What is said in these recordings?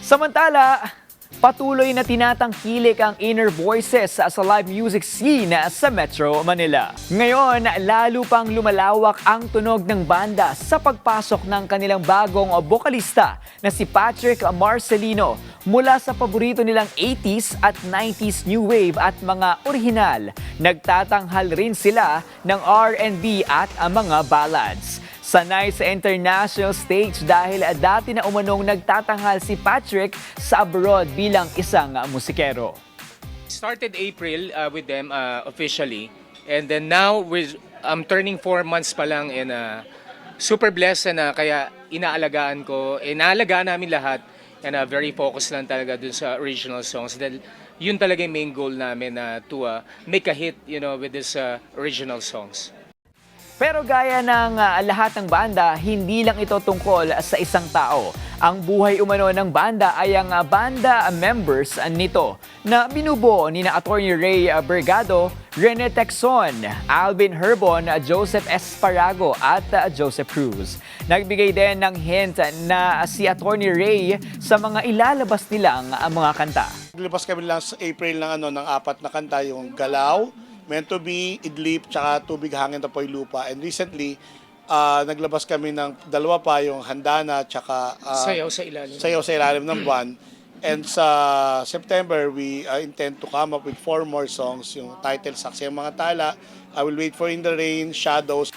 Samantala, patuloy na tinatangkilik ang inner voices sa live music scene sa Metro Manila. Ngayon, lalo pang lumalawak ang tunog ng banda sa pagpasok ng kanilang bagong bokalista na si Patrick Marcelino mula sa paborito nilang 80s at 90s new wave at mga orihinal. Nagtatanghal rin sila ng R&B at ang mga ballads. Sanay sa international stage dahil dati na umanong nagtatanghal si Patrick sa abroad bilang isang uh, musikero. started April uh, with them uh, officially, and then now we're, I'm turning four months pa lang and uh, super blessed na kaya inaalagaan ko, inaalagaan namin lahat and uh, very focused lang talaga dun sa original songs. Dahil yun talaga yung main goal namin na to uh, make a hit, you know, with this uh, original songs. Pero gaya ng uh, lahat ng banda, hindi lang ito tungkol sa isang tao. Ang buhay umano ng banda ay ang uh, banda members nito na binubuo ni na Attorney Ray Bergado, Rene Texon, Alvin Herbon, Joseph Esparago at uh, Joseph Cruz. Nagbigay din ng hint na si Attorney Ray sa mga ilalabas nilang mga kanta. Naglabas kami lang sa April ng ano ng apat na kanta, yung Galaw, Meant to Be, Idlip, tsaka Tubig Hangin Tapoy Lupa. And recently, ah, naglabas kami ng dalawa pa, yung Handana, tsaka ah, Sayaw sa ilalim. Sayaw sa Ilalim ng Buwan. And sa September, we ah, intend to come up with four more songs. Yung title, Saksi ang Mga Tala, I Will Wait for In the Rain, Shadows,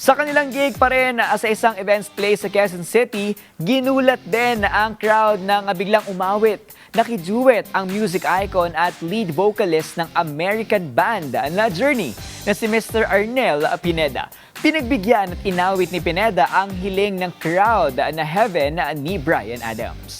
Sa kanilang gig pa rin sa isang events place sa Quezon City, ginulat din ang crowd ng ah, biglang umawit. Nakiduet ang music icon at lead vocalist ng American band na Journey na si Mr. Arnel Pineda. Pinagbigyan at inawit ni Pineda ang hiling ng crowd na Heaven ni Brian Adams.